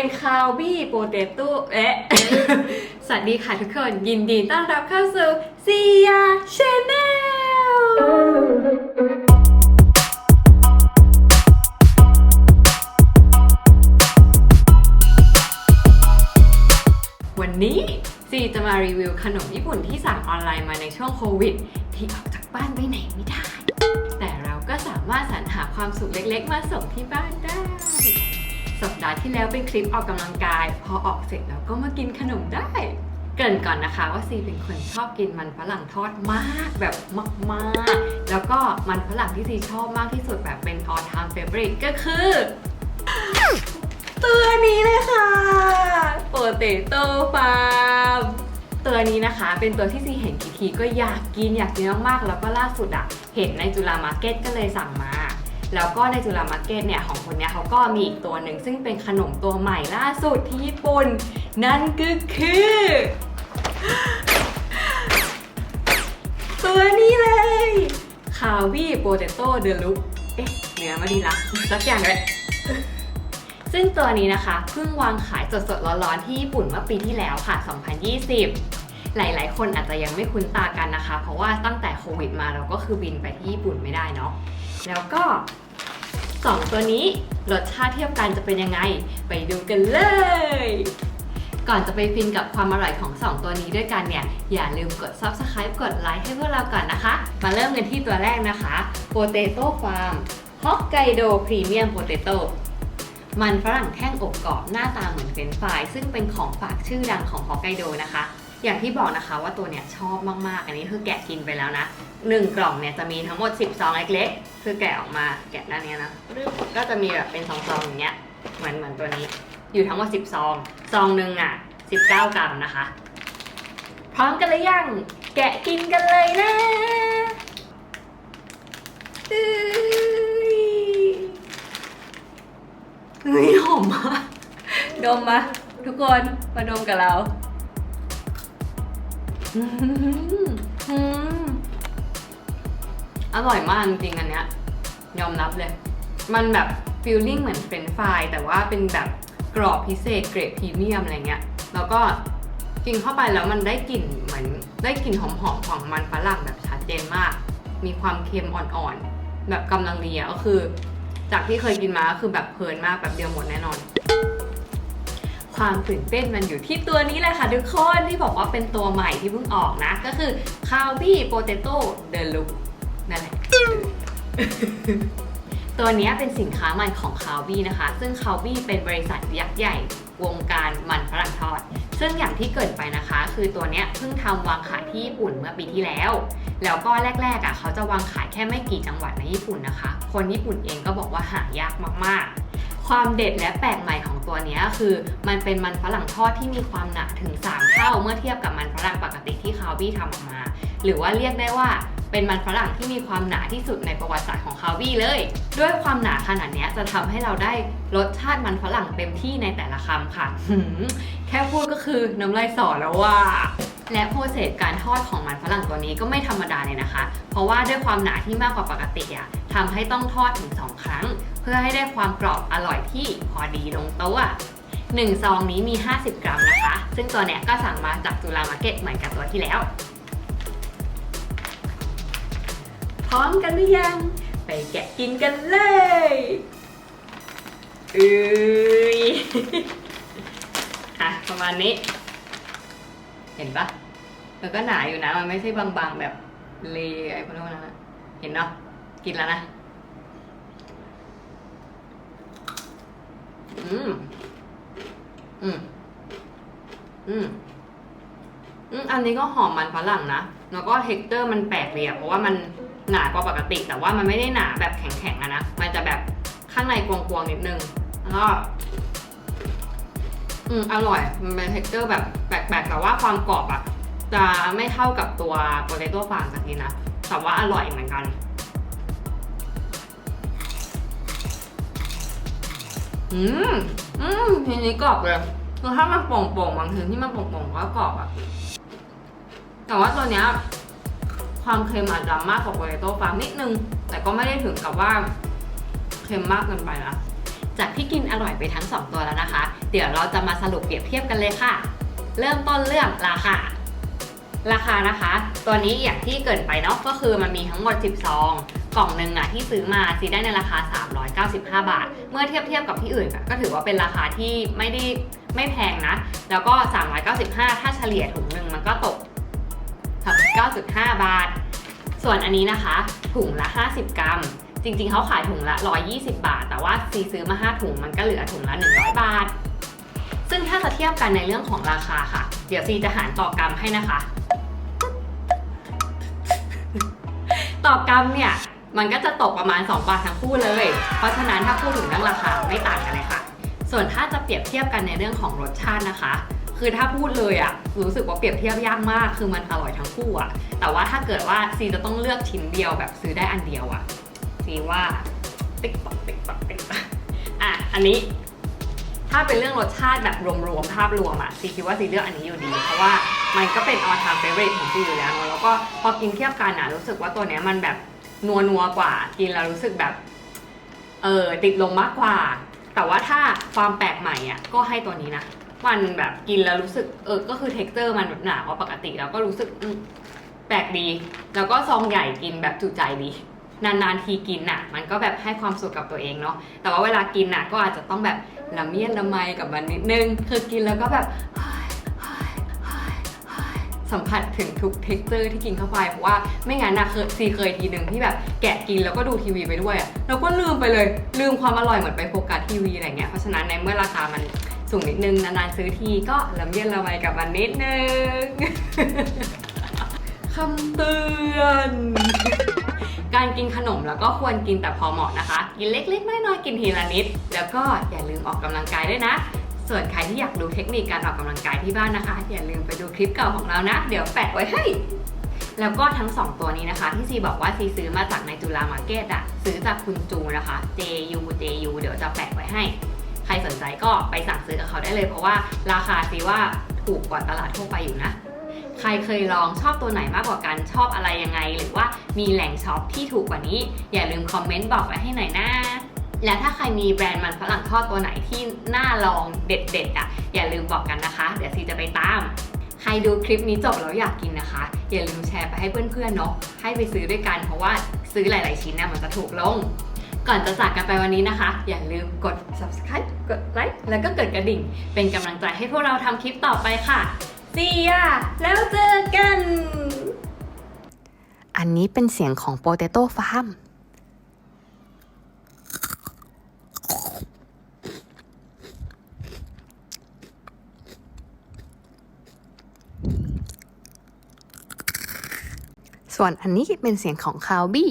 เป็นคาวบี้โปเตโต้เอ๊ะ สวัสดีค่ะทุกคนยินดีต้อนรับเข้าสู่ซียาชแนลวันนี้ซีจะมารีวิวขนมญี่ปุ่นที่สั่งออนไลน์มาในช่วงโควิด ที่ออกจากบ้านไปไหนไม่ได้ แต่เราก็สามารถสรรหาความสุขเล็กๆ มาส่งที่บ้านได้ สัปดาห์ที่แล้วเป็นคลิปออกกำลังกาย พอออกเสร็จแล้วก็มากินขนมได้ เกรินก่อนนะคะว่าซีเป็นคนชอบกินมันฝรั่งทอดมากแบบมากๆ แล้วก็มันฝรั่งที่ซีชอบมากที่สุดแบบเป็น all time favorite ก็คือตัวนี้เลยค่ะ Potato Farm ตัวนี้นะคะ เป็นตัวที่ซีเห็นกี่ทีก็อยากกินอยากกินมากๆ แล้วก็ล่าสุดอะเห็นในจุฬามาร์เก็ตก็เลยสั่งมา แล้วก็ในจุฬามาร์เก็ตเนี่ยของคนเนี้ยเขาก็มีอีกตัวหนึ่งซึ่งเป็นขนมตัวใหม่ล่าสุดที่ญี่ปุ่น นั่นก็คือ ตัวนี้เลยคาวีโปเตโต้เดลุกเอ๊ะเนื้อมาดีละสักอย่างเลยซึ่งตัวนี้นะคะเพิ่งวางขายสดๆร้อนๆที่ญี่ปุ่นเมื่อปีที่แล้วค่ะ 2020 หลาย ๆ คนอาจจะยังไม่คุ้นตากันนะคะ เพราะว่าตั้งแต่โควิดมาเราก็คือบินไปที่ญี่ปุ่นไม่ได้เนาะแล้วก็ 2 ตัวนี้รสชาติเทียบกันจะเป็นยังไง ไปดูกันเลย ก่อนจะไปฟินกับความอร่อยของ 2 ตัวนี้ด้วยกันเนี่ย อย่าลืมกด subscribe กดไลค์ให้พวกเราก่อนนะคะ มาเริ่มกันที่ตัวแรกนะคะ Potato Farm Hokkaido Premium Potato มันฝรั่งแท่งอบกรอบหน้าตาเหมือนเฟรนฟรายซึ่งเป็นของฝากชื่อดังของฮอกไกโดนะคะ อย่างที่บอกนะคะว่าตัวเนี้ยชอบมากๆ อันนี้คือแกะกินไปแล้วนะ1กล่องเนี่ยจะมีทั้งหมด 10 ซองเล็กๆคือแกะออกมาแกะด้านเนี้ยนะรึบก็จะมีแบบเป็นซองๆอย่างเงี้ยเหมือนเหมือนตัวนี้ อยู่ทั้งหมด 10 ซอง ซองหนึ่งอะ 19 กรัมนะคะ พร้อมกันหรือยังแกะกินกันเลยนะเอ้ยเฮ้ยหอมมากดมมาทุกคนมาดมกับเรา อร่อยมากจริงอันเนี้ย ยอมรับเลย มันแบบฟีลลิ่งเหมือนเฟรนฟรายแต่ว่าเป็นแบบกรอบพิเศษเกรดพรีเมียมอะไรเงี้ย แล้วก็กินเข้าไปแล้วมันได้กลิ่นเหมือนได้กลิ่นหอมๆของมันฝรั่งแบบชัดเจนมาก มีความเค็มอ่อนๆ แบบกำลังดีอะก็คือ จากที่เคยกินมาก็คือแบบเพลินมากแบบเดียวหมดแน่นอน ความตื่นเต้นมันอยู่ที่ตัวนี้แหละค่ะทุกคนที่บอกว่าเป็นตัวใหม่ที่เพิ่งออกนะ ก็คือ c a l b y Potato The Look นั่นแหละตัวนี้เป็นสินค้าใหม่ของ c a l b y นะคะ ซึ่ง c a l b y เป็นบริษัทยักษ์ใหญ่วงการมันฝรั่งทอด ซึ่งอย่างที่เกิดไปนะคะ คือตัวเนี้ยเพิ่งทำวางขายที่ญี่ปุ่นเมื่อปีที่แล้ว แล้วก็แรกๆอะเขาจะวางขายแค่ไม่กี่จังหวัดในญี่ปุ่นนะคะ คนญี่ปุ่นเองก็บอกว่าหายากมากๆ ความเด็ดและแปลกใหม่ของตัวนี้คือมันเป็นมันฝรั่งทอดที่มีความหนาถึง 3 เท่าเมื่อเทียบกับมันฝรั่งปกติที่คาวบี้ทำออกมา หรือว่าเรียกได้ว่าเป็นมันฝรั่งที่มีความหนาที่สุดในประวัติศาสตร์ของคาวบี้เลย ด้วยความหนาขนาดนี้จะทำให้เราได้รสชาติมันฝรั่งเต็มที่ในแต่ละคำค่ะหืมแค่พูดก็คือน้ำลายสอแล้วว่า และโปรเซสการทอดของมันฝรั่งตัวนี้ก็ไม่ธรรมดาเลยนะคะ เพราะว่าด้วยความหนาที่มากกว่าปกติอะทำให้ต้องทอดถึง 2 ครั้ง เพื่อให้ได้ความกรอบอร่อยที่พอดีลงโต๊ะอะหนึ่งซองนี้มี 50 กรัมนะคะ ซึ่งตัวเนี้ยก็สั่งมาจากจุฬามาร์เก็ตเหมือนกับตัวที่แล้ว พร้อมกันหรือยัง ไปแกะกินกันเลยเอ้ยอะประมาณนี้ เห็นปะมันก็หนาอยู่นะ มันไม่ใช่บางๆแบบเลไอ้พวกนั้นนะเห็นเนาะ กินแล้วนะ อืม อืม อืม อืม อันนี้ก็หอมมันฝรั่งนะ แล้วก็เท็กเจอร์มันแปลกเลยอะเพราะว่ามันหนากว่าปกติ แต่ว่ามันไม่ได้หนาแบบแข็งๆอะนะ มันจะแบบข้างในกวงๆนิดนึง แล้วก็อืม อร่อย มันเป็นเท็กเจอร์แบบแปลกๆ แต่ว่าความกรอบอะจะไม่เท่ากับตัวโปเตโต้ฟาร์มสักทีนะ แต่ว่าอร่อยเหมือนกัน อืมอืมทีนี้กรอบเลยคือถ้ามันโป่งๆบางทีที่มันโป่งๆก็กรอบอะแต่ว่าตัวเนี้ยความเค็มอาจจะมากกว่าโปเตโต้ฟาร์มนิดนึง แต่ก็ไม่ได้ถึงกับว่าเค็มมากเกินไปนะจากที่กินอร่อยไปทั้ง 2 ตัวแล้วนะคะ เดี๋ยวเราจะมาสรุปเปรียบเทียบกันเลยค่ะ เริ่มต้นเรื่องราคา ราคานะคะ ตัวนี้อย่างที่เกรินไปเนาะก็คือมันมีทั้งหมด10ซอง กล่องหนึ่งอะที่ซื้อมาซื้อได้ในราคา 395 บาท เมื่อเทียบเทียบกับที่อื่นก็ถือว่าเป็นราคาที่ไม่ได้ไม่แพงนะ แล้วก็ 395 ถ้าเฉลี่ยถุงหนึ่งมันก็ตก9.5 บาท ส่วนอันนี้นะคะ ถุงละ 50 กรัม จริงๆ เขาขายถุงละ 120 บาท แต่ว่าซีซื้อมา 5 ถุงมันก็เหลือถุงละ 100 บาท ซึ่งถ้าจะเทียบกันในเรื่องของราคาค่ะ เดี๋ยวซีจะหารต่อกรัมให้นะคะ ต่อกรัมเนี่ย มันก็จะตกประมาณ 2 บาททั้งคู่เลย เพราะฉะนั้นถ้าพูดถึงเรื่องราคาไม่ต่างกันเลยค่ะ ส่วนถ้าจะเปรียบเทียบกันในเรื่องของรสชาตินะคะ คือถ้าพูดเลยอะรู้สึกว่าเปรียบเทียบยากมาก คือมันอร่อยทั้งคู่อะแต่ว่าถ้าเกิดว่าซีจะต้องเลือกชิ้นเดียวแบบซื้อได้อันเดียวอะซีว่าติ๊กต๊อกติ๊กต๊อกติ๊กต๊อกอะอันนี้ถ้าเป็นเรื่องรสชาติแบบรวมๆภาพรวมอะซีคิดว่าซีเลือกอันนี้อยู่ดี เพราะว่ามันก็เป็น all time favorite ของซีอยู่แล้วเนอะแล้วก็พอกินเทียบกันอะรู้สึกว่าตัวเนี้ยมันแบบ นัวนัวกว่ากินแล้วรู้สึกแบบเออติดลมมากกว่า แต่ว่าถ้าความแปลกใหม่อะก็ให้ตัวนี้นะมันแบบกินแล้วรู้สึกเออก็คือ t e x t อร์มันหนากว่าปกติแล้วก็รู้สึกแปลกดี แล้วก็ซองใหญ่กินแบบจุใจดีนานๆทีกินน่ะ มันก็แบบให้ความสุขกับตัวเองเนาะแต่ว่าเวลากินน่ะก็อาจจะต้องแบบละเมียดละไมกับมันนิดนึง คือกินแล้วก็แบบ สัมผัสถึงทุกเท็กเจอร์ที่กินเข้าไป เพราะว่าไม่งั้นนะเคยซีเคยทีหนึ่งที่แบบแกะกินแล้วก็ดูทีวีไปด้วยอะแล้วก็ลืมไปเลยลืมความอร่อยเหมือนไปโฟกัสทีวีอะไรเงี้ยเพราะฉะนั้นในเมื่อราคามันสูงนิดนึงนานๆซื้อทีก็ละเมียดละไมกับมันนิดนึงคำเตือนการกินขนมแล้วก็ควรกินแต่พอเหมาะนะคะ กินเล็กๆน้อยๆกินทีละนิด แล้วก็อย่าลืมออกกำลังกายด้วยนะ ส่วนใครที่อยากดูเทคนิคการออกกำลังกายที่บ้านนะคะ อย่าลืมไปดูคลิปเก่าของเรานะ เดี๋ยวแปะไว้ให้แล้วก็ทั้ง 2 ตัวนี้นะคะ ที่ซีบอกว่าซีซื้อมาจากในจุฬามาร์เก็ตอะซื้อจากคุณจูนะคะ JU JU เดี๋ยวจะแปะไว้ให้ ใครสนใจก็ไปสั่งซื้อกับเขาได้เลย เพราะว่าราคาซีว่าถูกกว่าตลาดทั่วไปอยู่นะ ใครเคยลองชอบตัวไหนมากกว่ากันชอบอะไรยังไง หรือว่ามีแหล่งช็อปที่ถูกกว่านี้ อย่าลืมคอมเมนต์บอกไว้ให้หน่อยนะ และถ้าใครมีแบรนด์มันฝรั่งทอดตัวไหนที่น่าลองเด็ดๆอะอย่าลืมบอกกันนะคะ เดี๋ยวซีจะไปตาม ใครดูคลิปนี้จบแล้วอยากกินนะคะ อย่าลืมแชร์ไปให้เพื่อนๆเนาะให้ไปซื้อด้วยกันเพราะว่าซื้อหลาย ๆ ชิ้นน่ะมันจะถูกลง ก่อนจะจากกันไปวันนี้นะคะ อย่าลืมกด subscribe กดไลค์แล้วก็กดกระดิ่ง เป็นกำลังใจให้พวกเราทำคลิปต่อไปค่ะ See ya แล้วเจอกัน อันนี้เป็นเสียงของ Potato Farm ส่วนอันนี้เป็นเสียงของคาวบี้